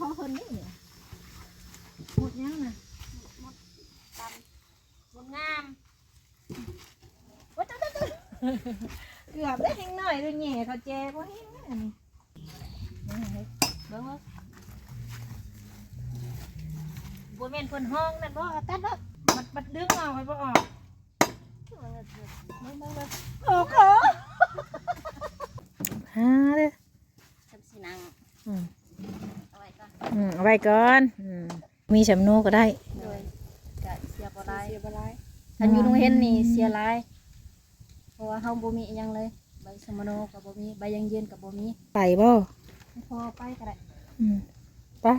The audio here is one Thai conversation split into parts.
พอคนนี้เนี่ยหมดยังนะดำบนงามว่าจ้าจ้าเกือบได้แห้งหน่อยด้วยแง่เขาแจกว่าแห้งอันนี้เบิ้งว่าบัวเมนคนห้องนั่นบ่ตัดบ่มัดมัดดึงเอาไปบ่ออกเบิ้งเบิ้งเบิ้งโอ้โหฮาเด้อ จำสีนัง อืม เอาไว้ก่ อนอืมเอาไว้ก่อนอืมมีสำนูก็ได้ โดยกะเสียบ่หลายเสียบ่หลายอันอยู่โรงเรียนนี่เสียหลายเพราะว่าเฮาบ่มีอิหยังเลย ใบสมโนก็บ่มีใบยังยืนก็บ่มีไปบ่พอไปก็ได้อืมไปะ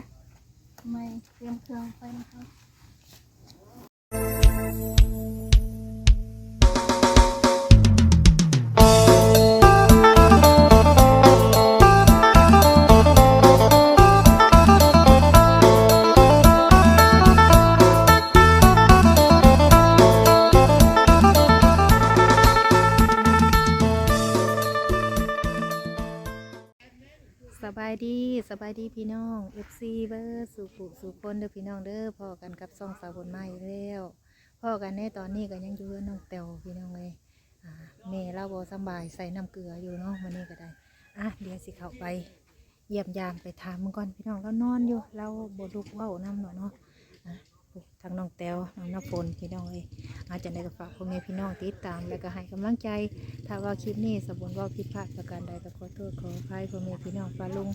ทำไมเตรียมเครื่องไปนะคะายดีสบายดีพี่น้องอีฟซีเบอร์สู่ผู้สู่คนเด้อพี่น้องเด้อพ่อกันกับซ่องสาวบนไม้แล้วพ่อกันในตอนนี้ก็ยังอยู่กับน้องเตวพี่น้องเลยเมย์เล่าบอสบายใส่น้ำเกลืออยู่เนาะวันนี้ก็ได้อะเดี๋ยวสิเข้าไปเยี่ยมยามไปถามมึงก่อนพี่น้องแล้วนอนอยู่เราบ่ลุกเว้าน้ำหน่อยเนาะ ทางน้องแต้วน้องน้ำฝนพี่น้องเลยอาจจะได้กับฝากพ่อแม่พี่น้องติดตาม แล้วก็ให้กำลังใจ ถ้าว่าคลิปนี้สมบูรณ์ว่าผิดพลาดประการใดก็ขอโทษขออภัยพ่อแม่พี่น้องฟ้าลุง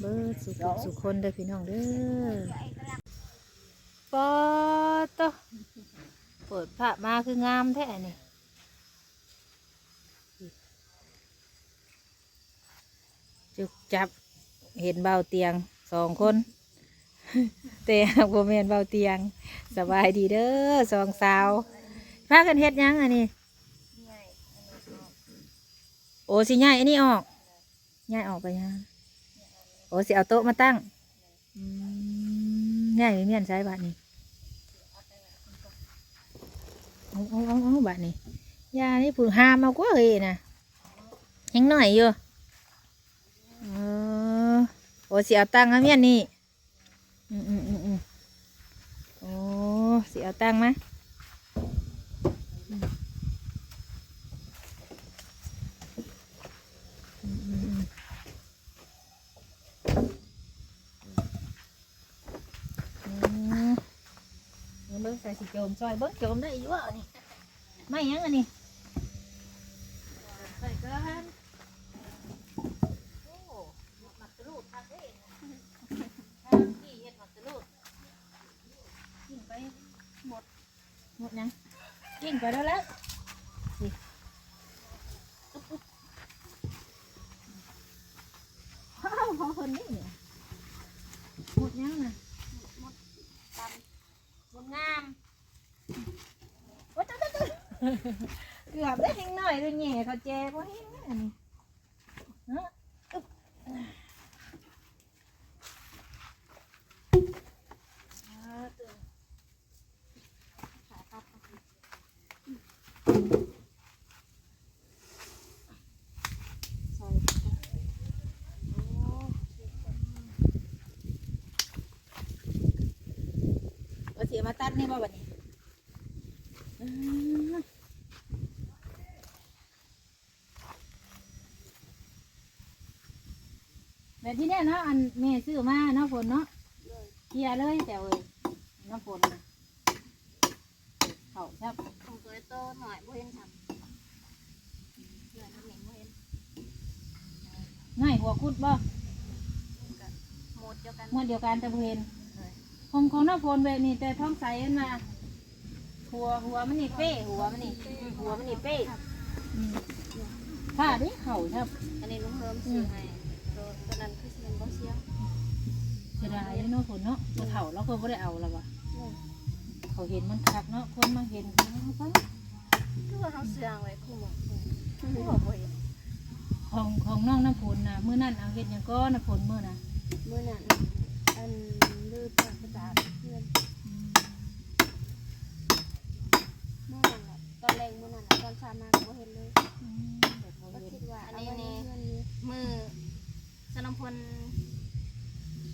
เบิดสุขสุขคนเด้อพี่น้องเด้อปอตเปิดผ้ามาคืองามแท้นี่จุกจับเห็นเบาเตียงสองคน แต่พ่อแมนเบาเตียง สบายดีเด้อสองสาวพากันเฮ็ดหยังอันนี้ โอ้สิย้ายอันนี้ออกย้ายออกไปยังโอ้สิเอาโต๊ะมาตั้งอืมย้ายไปเมียนใช้บาทนี่เอาเอาเอาเอาบาทนี่ยานี่ผูหามเอากว่าเฮ้ยนะยังหน่อยอยู่เออโอ้สิเอาตั้งเอาเมียนนี่ อืมอืมอืมอืมโอ้สิเอาตั้งมาอืมอืมอืมอืมเอาเบิ้งใส่สิโจมซอยเบิ้งโจมได้อยู่อะนี่ไม่ยังอันนี้ใส่กันโอ้หมักตะลูดทางเด้นะทางที่เฮ็ดหมักตะลูดกินไปหมดหมดยังกินไปแล้วแล้วสิอุ๊บอุ๊บ ว้าวพอคนนี้เนี่ยหมดยังนะ ดำบนงาม ว่าจ้าจ้าจ้า เกือบได้แห้งหน่อยด้วยแง่เขาแจกว่าแห้งอันนี้เนาะอึ๊บอ่าตื่นขาตัดใส่โอ้เอาเสียมาตัดนี่บ่บัดนี้อืมแบบ ที่เนี่ยเนาะอันแม่ซื้อมาเนาะฝนเนาะเลยเคลียร์เลยแต่เอ้ยน้ำฝนน่ะเขาครับของตัวโตหน่อยบ่เห็นทำเพื่อนทำเองบ่เห็นง่ายหัวคุดบ่ก็หมดเดียวกันเมื่อเดียวกันแต่บ่เห็นเลยของของน้ำฝนแบบนี้แต่ท้องใสอันมาหัวหัวมันนี่เป้หัวมันนี่อืมหัวมันนี่เป้อืมผ้าดิเข่าครับอันนี้ลุงเฮิมซื้อให้ ตัวตัวนั้นคือสิเป็นบ่เสียงเสียดายเนาะฝนเนาะตัวเถ่าเราก็บ่ได้เอาแล้ววะเลยเขาเห็นมันคักเนาะคนมาเห็นเขาเอาไปคือว่าเฮาเสียงไว้คู่หมู่คือว่าบ่เห็นของของน้องน้ำฝนน่ะมื้อนั้นเอาเห็ดหยังก็น้ำฝนมื้อน่ะมื้อนั้นอันลือประประจาเพื่อนอืมเมื่อนั้นน่ะตอนแรงมื้อนั้นน่ะตอนเช้ามาก็บ่เห็นเลยอืมแบบบ่ก็เห็นคิดว่าเอาไว้ในเงินนี้มือ สนมพล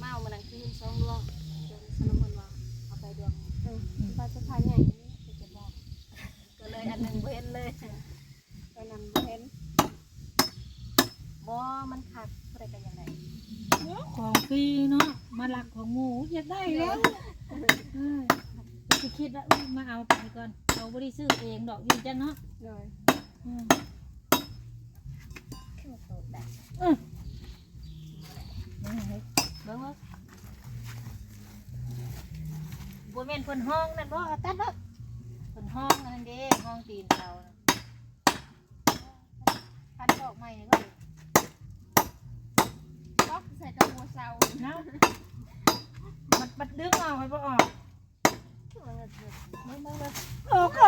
มาเอามานั่งคืนสองดวงจนสนมพลว่าเอาไปดวงเออปลาสะพานใหญ่นี่ไปเก็บอกก็เลยอันหนึ่งเห็นเลยไปนำเห็นบ่มันขาดบ่ได้กันยังไงของฟรีเนาะมาหลักของหมูอยากได้แล้วเออสิคิดว่ามาเอาไปก่อนเราบ่ได้ซื้อเองดอกอยู่จังเนาะเลยอืมคือโตได้อืมนี่ให้ เบิ่งว่าบ่แม่นเพิ่นห้องนั่นบ่เอาตัดเด้อเพิ่นห้องอันนั้นเด้ห้องตีนเตาน่ะคันดอกไม้นี่ก็ป๊อกใส่กระมัวเซาเนาะมันมันดึงออกมันบ่ออกคือมันก็คือมึงมึงเลยโอ้โห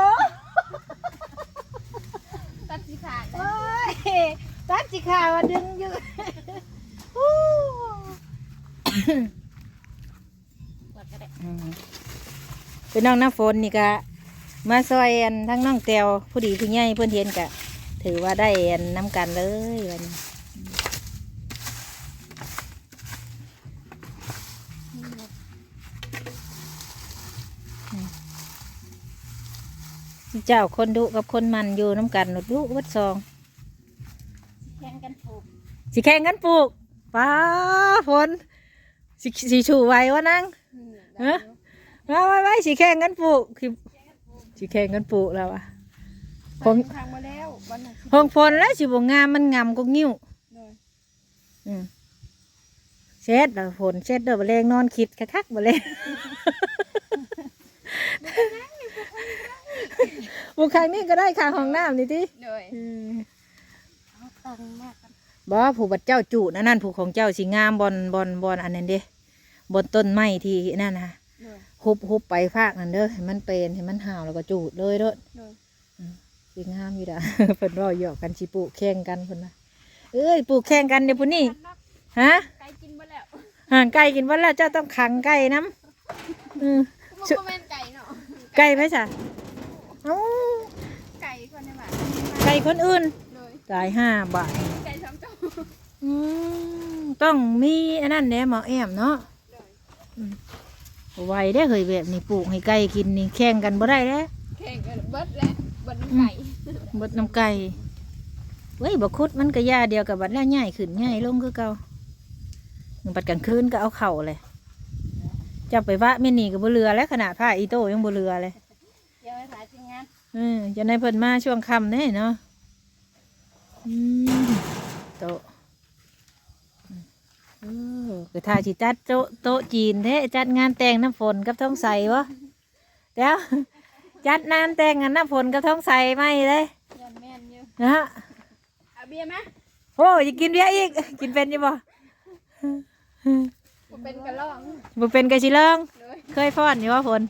ตัดสีขาดโอ้ยตัดสิขาว่าดึงอยู่ฮู้ว่าก็ได้ เป็นน้องน้ำฝนนี่ก็มาซอยอันทั้งน้องแตวผู้ดีผู้ใหญ่เพื่อนเห็นกะ ถือว่าได้อันน้ำกันเลยวันนี้เจ้าคนดุกับคนมันอยู่น้ำกันหนดดุวัดซองแข่งกันปลูกสิแข่งกันปลูกป้าฝน สิสิชูไว้วะนังฮะมาไว้ไว้สิแข่งกันปลูกคือสิแข่งกันปลูกแล้วอะผมทางมาแล้ววันนั้นหงฝนแล้วสิบงามมันงามก็งิ้วเลยอืมเช็ดแล้วฝนเช็ดเด้อบ่แรงนอนคิดคักๆบ่แรงบุกครั้งนี้ก็ได้ค่าห้องน้ำนี่ติเลยอืมเอาตังค์มากกันบ่ผู้บัดเจ้าจุนั่นนั่นผู้ของเจ้าสิงามบอนบอนบอนอันนั้นเด้ บนต้นไม้ที่นั่นนะเลยฮุบฮุบไปภาคนั่นเด้อให้มันเป็นให้มันห่าวแล้วก็จูดเลยเด้อเลยสิงามอยู่ด่า เพิ่นรอหยอกกันสิปลูกแข่งกันเพิ่นว่าเอ้ยปลูกแข่งกันเดี๋ยวพุ่นนี่ฮะไก่กินมาแล้วห่างไก่กินวันแล้วเจ้าต้องขังไก่น้ำอืม มันก็แม่นไก่เนาะไก่ไผจ้ะเอ้าไก่คนในบ้านไก่คนอื่นเลยจ่ายห้าบาท ไก่สองตัวอืมต้องมีอันนั้นแหน่หมอแอมเนาะเลย ไวได้อเคยแบบนี้ปลูกให้ไก่กินนี่แข่งกันบ่ได้แล้วแข่งกันเบิดแล้วเบิดน้ำไก่บดน้ำไก่เว้ยบกคุดมันก็ยาเดียวกับบัดแล้วง่ายขึ้นง่ายลงคือเก่าบัดกลางคืนก็เอาเข่าเลยจับไปว่าไม่หนีกับบ่เรือแล้วขนาดผ้าอีโต้ยังบ่เรือเลยเดี๋ยวไปถ่ายทีมงานเออจะในเพิ่นมาช่วงค่ำแน่เนาะอืมโตะเออ คือถ้าสิจัดโต๊ะโต๊ะจีนแท้จัดงานแต่งน้ำฝนกับท้องใสวะเดี๋ยวจัดงานแต่งงานน้ำฝนกับท้องใสไหมเลยยันแม่นอยู่นะฮะเอาเบียร์ไหมโอ้ยกินเบียร์อีก กินเป็นอยังบ่ผมเป็นกระล่องบ่เป็นกะสิเลิงเลยเคยฟ้อนอยู่ว่าฝน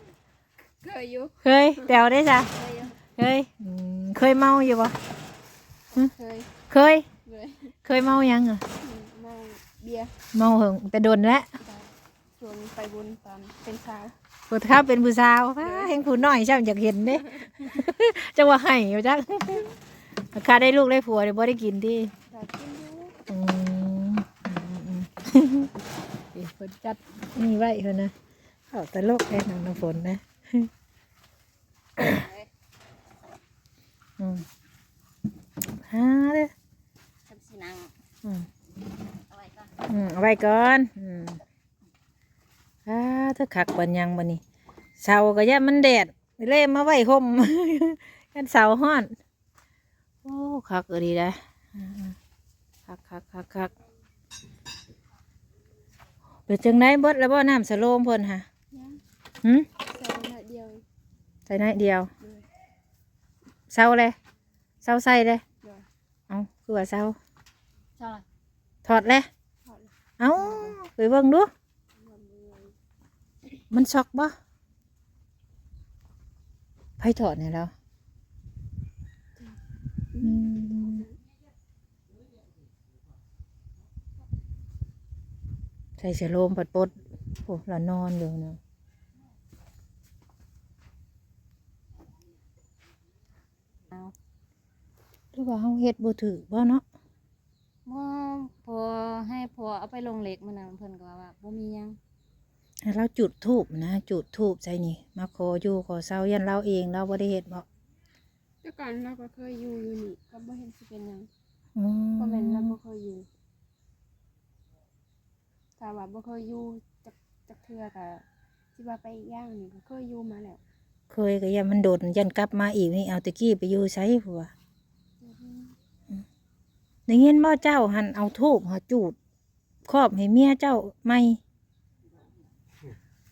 เคยอยู่เคยแตวได้จ้ะเคยอยู่เคยอืมเคยเมาอยู่บ่เคยเคยเลยเคยเมายังเหรอเมา เบียร์เมาเหิงแต่โดนแล้วชวนไปบุญตอนเป็นสาวผู้ท้าเป็นผู้สาวฟ้าแห่งผู้น้อยช่างอยากเห็นเด้ จังว่าให้อยู่จักข้าได้ลูกได้ผัวเดี๋ยวบ่ได้กินที่แต่กินอยู่อืมอืมอืมเดี๋ยวเพิ่นจัดนี่ไว้เพิ่นนะเอาตลกแค่น้องน้ำฝนนะอืมหาเด้อ ทำสีนังอืมเอาไว้ก่อนอืมเอาไว้ก่อนอืมอ่าถ้าขักบันยังบันนี้เสาก็ย่ามันแดดเล่มาไว้ห่มกันเสาห้อนโอ้คักเออดีนะอ่าคักคักคักคักเป็นจังไดเบิดแล้วบ่น้ำสโลมเพิ่นฮะยังหืมใส่หน่อยเดียวใส่น้อยเดียวเลยเสาเลยเสาใส่เลยเลยเอาคือว่าเสาเท่าไหร่ถอดเลยถอด เอาไปเบิ่งดู มันช็อกบ่ไผถอดเนี่ยแล้วใส่เสื้อโลมปัดปดโอ้เรานอนอยู่เนาะเอาหรือว่าเฮาเฮ็ดบ่ถือบ่เนาะ บ่พอให้พอเอาไปลงเหล็กมันน่ะเพิ่นก็ว่าว่าบ่มีหยังให้เราจุดทูบนะ จุดทูบใจนี่ มาขออยู่ขอเศร้ายันเราเองเราบ่ได้เฮ็ดบ่แต่ก่อนเราก็เคยอยู่อยู่นี่ก็บ่เห็นสิเป็นหยังอืก็แม่นเราบ่เคยอยู่ถ้าว่าบ่เคยอยู่จักจักเทื่อก็สิว่าไปอีกอย่างนี่ก็เคยอยู่มาแล้วเคยก็ยันมันโดดยันกลับมาอีกนี่เอาตะกี้ไปอยู่ไสผัว ได้ยินบ่เจ้าหันเอาทูบหาจูดครอบให้เมียเจ้าไหม่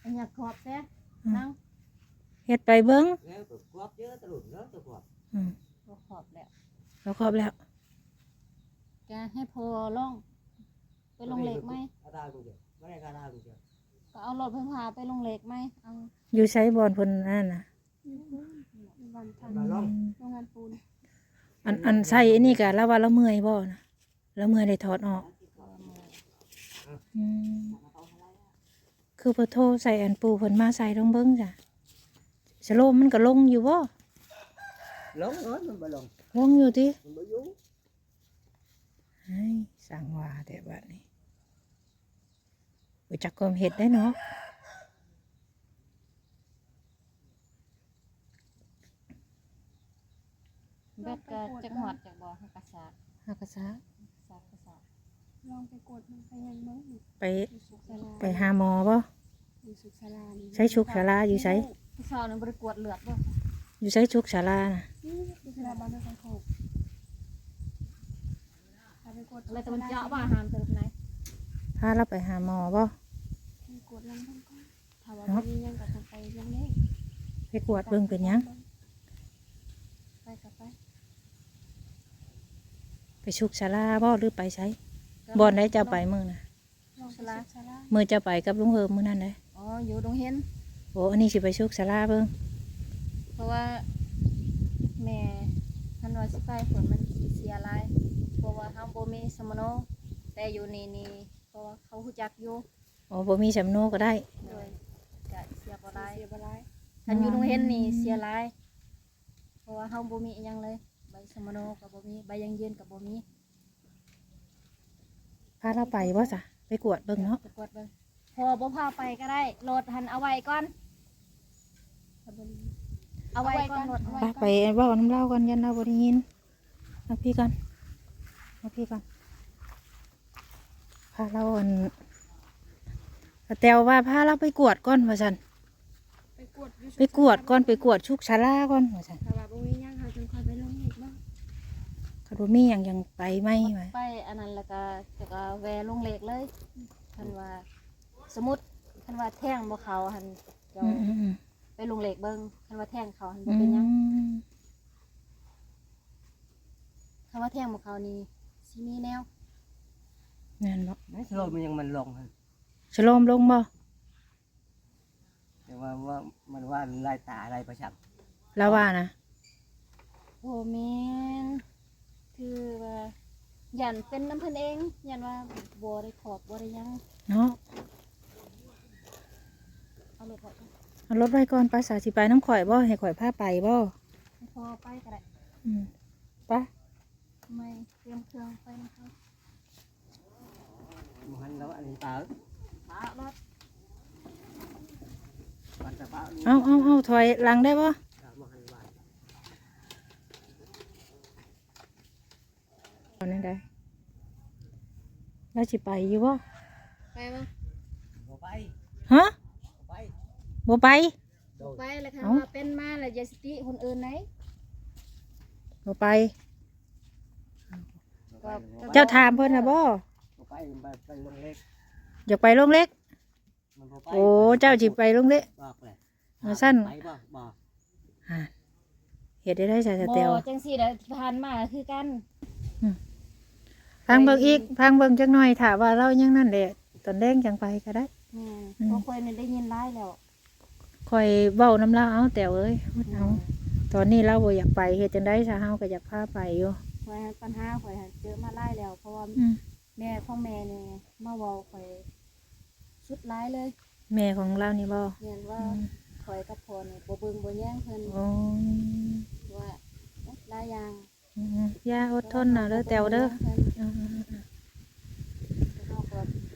อันอยากขอบแท้อืมนั่งเฮ็ดไปเบิ่ง Nếu cực quát chứ, tao đuổi nó, tao quát. อืมบ่ขอบแล้วเราครอบแล้วแกให้พอลงไปลงเหล็กไหม Tao tao cũng được. Cái này tao tao cũng được. ก็เอารถเพิ่นพาไปลงเหล็กไหม เอาอยู่ไสบอนเพิ่นนั่นน่ะวันทัน Bà Long, โรงงานปูน อันอันใส่อันนี้ก็แล้วว่าเราเมื่อยบ่นะเราเมื่อยได้ถอดออกอืมคือพอโทรใส่อันปูเพิ่นมาใส่ลองเบิ่งจ้ะสโลมมันก็ลงอยู่บ่ lóng hết mình bà Long, ลงอยู่ติ mình bà Vú. ไอ้สั่งว่าแต่บัดนี้รู้จักความเฮ็ดได้เนาะ เบ็ดก็จักหอดจากบ่ให้กระสากหากะซะสากกระสากลองไปกดมันไปยังเบิ่งนี่ไปอยู่สุขศาลาไปหาหมอบ่อยู่สุขศาลานี่ใช้ชุกศาลาอยู่ไสผู้สาวนั้นบ่ได้กวดเลือดบ่อยู่ไสชุกศาลาน่ะนี่สุขศาลาบ้านนครโคกถ้าไปกดแล้วแต่มันเจาะว่าหามเติมไหนพาเราไปหาหมอบ่ไปกดลำต้นก่อนถ้าว่าบ่มีหยังก็ต้องไปยังเล็กไปกวดเบิ่งเป็นหยัง ไปกับไป ไปชุกศาลาบ่หรือไปไสบ่อนได้เจ้าไปมื้อน่ะลองไปสุขศาลามื้อเจ้าไปกับลุงเฮิมมื้อนั้นได้อ๋ออยู่ดงเห็นโอ้อันนี้สิไปชุกศาลาเบิ่งเพราะว่าแม่ท่านว่าสิไปฝนมันสิเสียหลายเพราะว่าเฮาบ่มีสมโนแต่อยู่นี่นี่เพราะว่าเขาฮู้จักอยู่โอ้บ่มีสำโนก็ได้โดยจะเสียบ่หลายเสียบ่หลายท่านอยู่ดงเห็นนี่เสียหลายเพราะว่าเฮาบ่มีอิหยังเลยใบ สมโนก็บ่มีใบยังยืนก็บ่มีพาเราไปบ่ซะไปกวดเบิ่งเนาะไปกดเบิ่งพอบ่พาไปก็ได้โหลดหันเอาไว้ก่อนถ้าบ่มีเอาไว้ก่อนโหลดเอาเอาไว้ไว้ไปไปเว้าน้ำเล่ากันยันเราบ่ได้ยินเอาพี่กันเอาพี่กันพาเราอันแตวว่าพาเราไปกวดก่อนว่าซั่นไปกวดอยู่สุขไปกวดก่อนไปกวดชุกศาลาก่อนว่าซั่น คันบ่มีหยังยังไปไหมว่าไปอันนั้นแล้วก็จะก็แวลงเหล็กเลยท่านว่า สมมุติท่านว่าแท่งบ่เขาหันเจ้าอืมอืมอืมไปลงเหล็กเบิ่งท่านว่าแท่งเขาหันบ่อืเป็นหยังมท่านว่าแท่งบ่เขานี่สิมีแนวนั่นบ่ Mấy cái lôi mình nhưng mình lồng hả? สโลมลงบ่ Nhưng mà, mà mình qua lại tả lại bà sẵn. เราว่านะโอ้แม่น คือว่ายันเป็นน้ำเพิ่นเองยันว่าบ่ได้ขอบบ่ได้หยังเนาะเอารถไว้ก่อนเอารถไว้ก่อนไปสาสิไปน้ำข่อยบ่ให้ข่อยพาไปบ่ให้พอไปก็ได้อืมไปไม่เตรียมเครื่องไปนะคะ Mà hành đó anh tớ. ปารถ Bạn tớ báo đi. เอาเอาเอาถอยหลังได้บ่ อนนั้นได้เราสิไปอยู่บ่ไปบ่ Bộ bay, ฮะ bộ bay. บ่ไป Rồi. ไปแล้วค่ะเอ้าว่าเป็นมาแล้วอย่าสติคนอื่นไหนบ่ไป Bộ bay, bộ bay. เจ้าถามเพิ่นน่ะบ่ Bộ bay, bay, bay lông lết. อยากไปโรงเล็ก Mình bộ bay, โอ้ bay, เจ้า bay, สิ bộ- ไปโรงเล็ก Bọt này. Mà À, săn. bay bò, bò. ฮะเฮ็ดได้ได้สาสบ่เตลจังซี่เด้อที่ผ่านมาคือกัน พังเบิ่งอีกพังเบิ่งจักหน่อยถ้าว่าเรายังนั่นแหละตอนแดงจังไปก็ได้แม่นอืมบ่ค่อยนี่ได้ยินหลายแล้วค่อยเว้าน้ำลาวเอาแตวเอ้ยเอาตอนนี้เราบ่อยากไปเฮ็ดจังได๋ซะเฮาก็อยากพาไปอยู่ข่อยหาปัญหาข่อยหาเจอมาหลายแล้ว เพราะว่าอืมแม่ของแม่นี่มาเว้าข่อยสุดหลายเลยแม่ของเรานี่บ่เรียนว่าข่อยกับพ่อนี่บ่เบิ่งบ่แย่งเพิ่นโอ้ว่าหลายอย่างอืมอย่าอดทนนะเด้อแตวเด้ออืม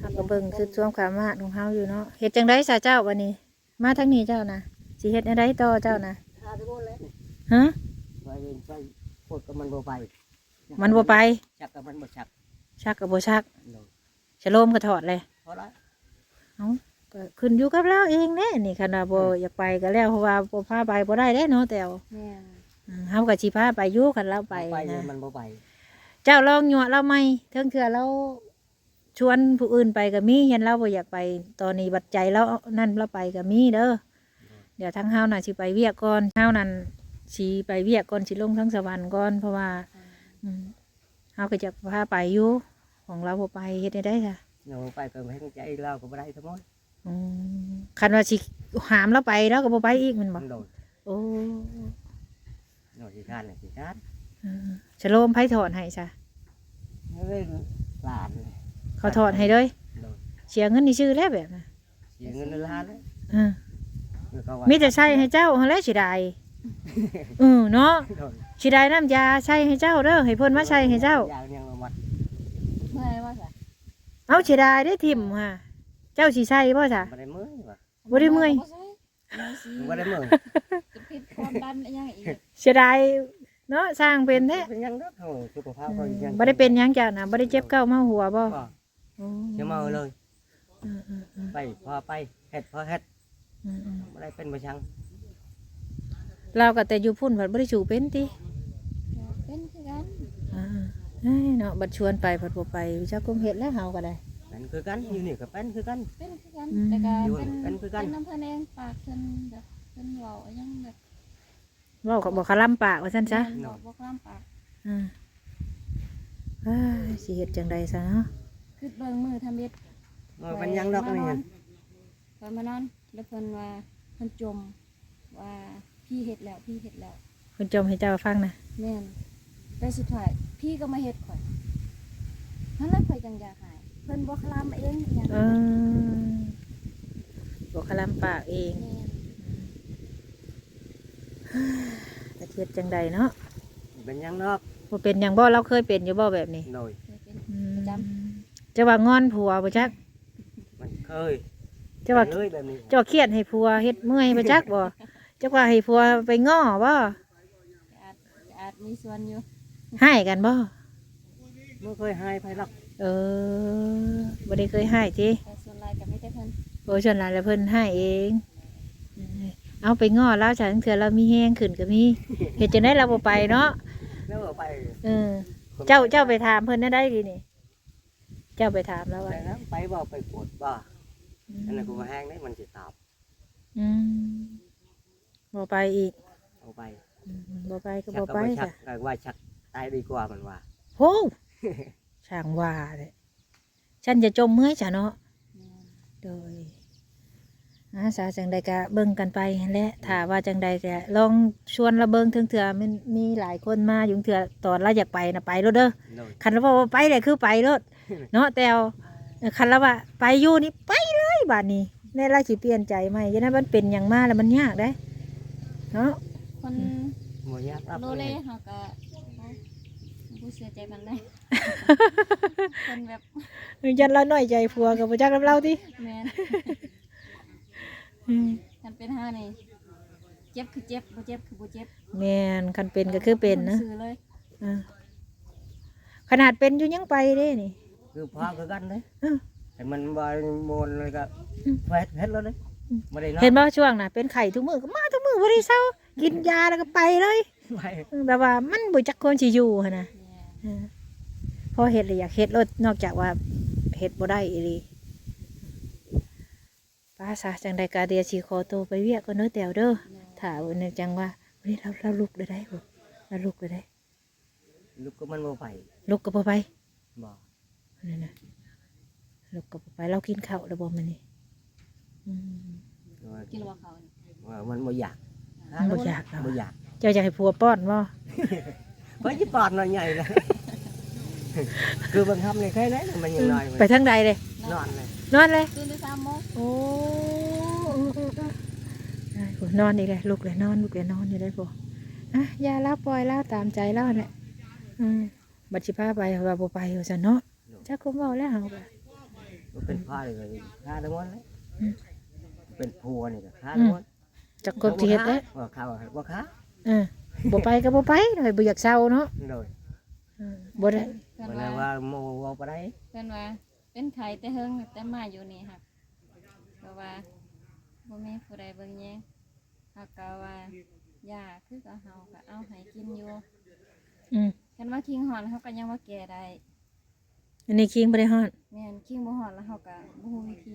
ก เบิ่งสุดช่วงความมาของเฮาอยู่เนาะเฮ็ดจังได๋ซะเจ้าวันนี้ มาทางนี้เจ้านะสิเฮ็ดจังไดต่อเจ้านะหาที่โน่นเลยฮะไปไปพูดกับมันบ่ไปมันบ่ไปชักกับมันบ่ชักชักก็บ่ชักโดยฉโลมก็ถอดเลยเพราะละก็ขึ้นอยู่กับเราเองแน่นี่คันว่าบ่อยากไปก็แล้วเพราะว่าบ่พาไปบ่ได้เด้เนาะแต่วแม่นอืมเฮาก็สิพาไปอยู่คันเราไปไปนะมันบ่ไป เจ้าลองยั่วเราไหมเทิงเถื่อเรา ชวนผู้อื่นไปก็มีเห็นเราบ่อยากไปตอนนี้บัดใจเรานั่นเราไปก็มีเด้อเดี๋ยวทั้งเฮาน่ะสิไปเวียกก่อนเฮานั่นสิไปเวียกก่อนสิลงทั้งสวรรค์ก่อนเพราะว่าอืมเฮาก็จะพาไปอยู่ของเราบ่ไปเฮ็ดได้ได้ค่ะเราไปก็ให้ใจเราก็บ่ได้ทั้งหมดอืมคันว่าสิหามเราไปเราก็บ่ไปอีกแมันบ่โดยโอ้โดยสิทานน่ะสิทานอืมฉโลมไผถอนให้ซะเล่นหลานเขาถอนให้เลยโดยเสียเงินนี่ชื่อแล้วแบบน่ะเสียเงินในล้านเลยอ่าคือเขาว่ามีแต่ใช้ให้เจ้าหั่นแหละสิได้เออเนาะโดยสิได้น้ำยาใช้ให้เจ้าเด้อให้เพิ่นมาใช้ให้เจ้า อย่างยังมาวัดเมื่อยว่าจ้ะเอาสิได้ได้ทิ่มค่ะเจ้าสิใช้บ่จ้ะ บ่ได้มื้อว่ะบ่ได้เมื่อย บ่ใช่เมื่อยสิบ่ได้มื้อจะผิดความดันอะไรอย่างอีกเสียดายเนาะสร้างเป็นแท้เป็นหยังเด้อเฮาสุขภาพอืเขามยังบ่ได้เป็นหยังจ้ะนะบ่ได้เจ็บเก้าเมาหัวบ่บ่โอ้จะเมาเลยอืมอืมอืมไปพอไปเฮ็ดพอเฮ็ดอืมอืมบ่ได้เป็นบ่ชังเราก็แต่อยู่พุ่นผัดบ่ได้สู่เป็นติเป็นคือกันอ่าเอ้ยเนาะบัดชวนไปผัดบ่ไปเจ้ากุมเฮ็ดแล้วเฮาก็ได้ เป็นคือกันอยู่นี่ก็เป็นคือกัน เป็นคือกันอืม แต่ก็อยู่เป็นเป็นคือกัน เป็นน้ำเพิ่นเองปากเพิ่นแบบเพิ่นเว้าอิหยังแบบเว้าก็บ่คลำปากว่าซั่นซะแม่นบอกบ่กล้ามปาก อ่าอ้ายสิเฮ็ดจังไดซะเนาะ คือเบิ่งมือทำเบ็ดบ่เป็นหยังดอกนี่ไปมานอน แล้วเพิ่นว่าเพิ่นจมว่าพี่เฮ็ดแล้วพี่เฮ็ดแล้ว เพิ่นจมให้เจ้าฟังนะแม่นแต่สุดท้ายพี่ก็มาเฮ็ดข่อยนั่นแหละข่อยจังอยากหาย เพิ่นบ่คลามเองอหย่างเออบ่คลำปากเองแม่นแต่เฮ็ดจังไดเนาะเป็นหยังดอกบ่เป็นหยังบ่เราเคยเป็นอยู่บ่แบบนี้ โดย เคยเป็น อืม จ จะว่างอนผัวบ่จักมันเคยจะว่าเลยแบบนี้เจ้าเครียดให้ผัวเฮ็ดเมื่อยบ่จักบ่จักว่าให้ผัวไปง้อบ่อาจอาจมีส่วนอยู่ให้กันบ่เมื่อเคยหายไปหรอกเออบ่ได้เคยให้ติแต่ส่วนหลายก็ไม่ได้เพิ่นโอ้ชวนหลานแล้วเพิ่นให้เองเออเอาไปง้อแล้วฉันเถื่อเรามีแห้งขึ้นก็มีเฮ็ดจังได๋เราบ่ไปเนาะแล้วเอาไปเออเจ้าเจ้าไปถามเพิ่นได้ได้ดีนี่ เจ้าไปถามแล้วไปว่านะไปบ่ไปปวดบ่อันนั้นกูว่าแห้งได้มันสิตอบอืมบ่ไปอีกเอาไปอืมบ่ไปก็ชับ่กก็ไปบ่ชัจ้ะกก็ว่าชักตายดีกว่ามันว่าโหช่างว่าเลยฉันจะจมเมื่อยจ้ะเนาะแม่นโดยอาสาจังใดก็เบิ่งกันไปหั้นแหละถ้าว่าจังใดก็ลองชวนเราเบิ่งถึงเถื่อมันมีหลายคนมาอยู่เถื่อตอนเราอยากไปนะไปรถเด้อโดยคันเราบอกว่าไปเลยคือไปรถ เนาะแต่วเออคันเราว่าไปอยู่นี่ไปเลยบาดนี้ในราสิเปลี่ยนใจไหมฉะนั้นมันเป็นอย่างมากแล้วมันยากได้เนาะคนบ่ยากรับโลเลเฮาก็เอาผู้เสียใจมันได้คนแบบยันเราหน่อยใจผัวกับพระเจ้ากับเราที่แม่นคันเป็นเฮานี่เจ็บคือเจ็บบ่เจ็บคือบ่เจ็บแมนคันเป็นก็คือเป็นนะซื่อเลยอ่าขนาดเป็นอยู่ยังไปเด้นี่ คือพอคือกันเด้เออแต่มันบ่มนเลยก็อืมเฮ็ดเฮ็ดแล้วเด้อืมบ่ได้นอนเห็นบ่ช่วงน่ะเป็นไข่ทุกมือก็มาทุกมือบ่ได้เศร้ากินยาแล้วก็ไปเลยไปเออแบบว่ามันบ่จักคนสิอยู่หั่นน่ะแม่นเออพอเฮ็ดเลยอยากเฮ็ดรถนอกจากว่าเฮ็ดบ่ได้อีหลีป้าซะจังใดกาเดียสิขอตัวไปเวียกก่อนเด้อแตวเด้อแม่นถ้าวันนี้จังว่าวันนี้เราเราลุกได้ได้บ่เราลุกได้ได้ลูกก็มันบ่ไปลุกก็บ่ไปบ่ นั่นน่ะลุกก็บ่ไปเรากินข้าวแล้วบ่มื้อนี้อืมว่ากินว่าเขานี่ว่ามันบ่อยากมันบ่อยากเอาบ่อยาก เจ้าอยากให้ผัวป้อนบ่เพิ่นสิปอดหน่อยใหญ่เลยคือเบิ่งทำนี่แค่นั้นมันยังน้อยไปทางใดเลยนอนเลยนอนเลยตื่นได้3โมงโอ้ได้โหนอนอีกเลยลุกเลยนอนลุกเลยนอนอยู่ได้บ่อะอย่าเล่าปล่อยเล่าตามใจเล่าแหละอืมบัดสิพาไปว่าบ่ไปว่าซั่นเนาะ จักคุมเว้าแล้วเฮาก็วมันเป็นผ้าเลยค่าทั้งหมดเลยอืมเป็นพัวนี่ก็ค่าทั้งหมดจักกบสิเฮ็ดเด้อว่าข้าวว่าค้าเออบ่ไปก็บ่ไปหน่อยบ่อยากเศร้าเนาะโดยเออบ่ได้เพื่อนเวว่าลาว่าโมว่าไปได้เพื่อนว่า เป็นไข่แต่เฮิงแต่มาอยู่นี่ครับเพราะว่าบ่มีผู้ใดเบิ่งแยงเขาก็ว่ายาคือก็เฮาก็เอาให้กินอยู่อืม คันว่าคิงหอนเขาก็ยังว่าแก่ได้ อันนี้คิงบ่ได้ฮอดแม่นคิงบ่หอนแล้วเขาก็บ่ฮู้วิธี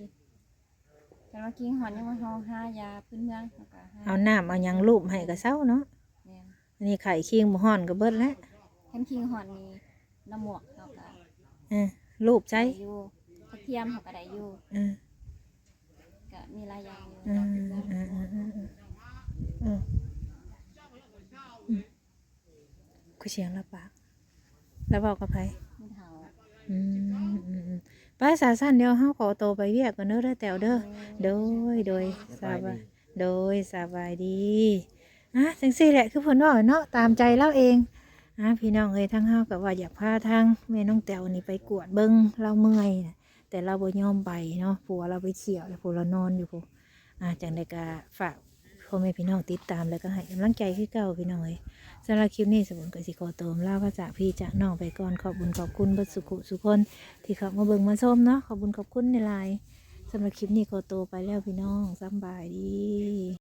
คันว่าคิงหอนยังว่าเฮาหายาพื้นเมืองเขาก็หาเอาน้ำเอาหยังลูบให้ก็เศร้าเนาะแม่นอันนี้ไข่คิงบ่ฮ้อนก็เบิดแล้วคันคิงหอนมีน้ำหมวกเขาก็เออลูบใช้ได้อยู่กระเทียมเขาก็ได้อยู่เออก็มีหลายอย่างอยู่เออเออเออเออเออเอออืมกูเสียงละปากแล้วบอกกับไผมีเฒ่า อืมอืมอืมไปสาสั้นเดี๋ยวเฮาขอโตวไปเวียกกันเด้อเด้อแต๋วเด้อโดยโดยสสบายบาดียโดยสบายดีอะจังซี่แหละคือเพิ่นว่าเนาะตามใจเราเองอะพี่น้องเอ้ยทั้งเฮาก็ว่าอยากพาทางแม่น้องแต๋วนี่ไปกวดเบิ่งเราเมื่อยน่ะแต่เราบ่ยอมไปเนาะผัวเราไปเที่ยวแล้วผัวเรานอนอยู่พุอะจังได๋ก็ฝาก พ่อแม่พี่น้องติดตามแล้วก็ให้กำลังใจขึ้นเก่าพี่น้องเอ้ยสำหรับคลิปนี้สมุนกสิขอตัวลาพระจากพี่จากน้องไปก่อนขอบคุญขอบคุณบัสุขุสุคน ที่เขามาเบิ่งมาชมเนาะขอบคุญขอบคุณในไลน์สำหรับคลิปนี้ขอตัวไปแล้วพี่น้องสำบายดี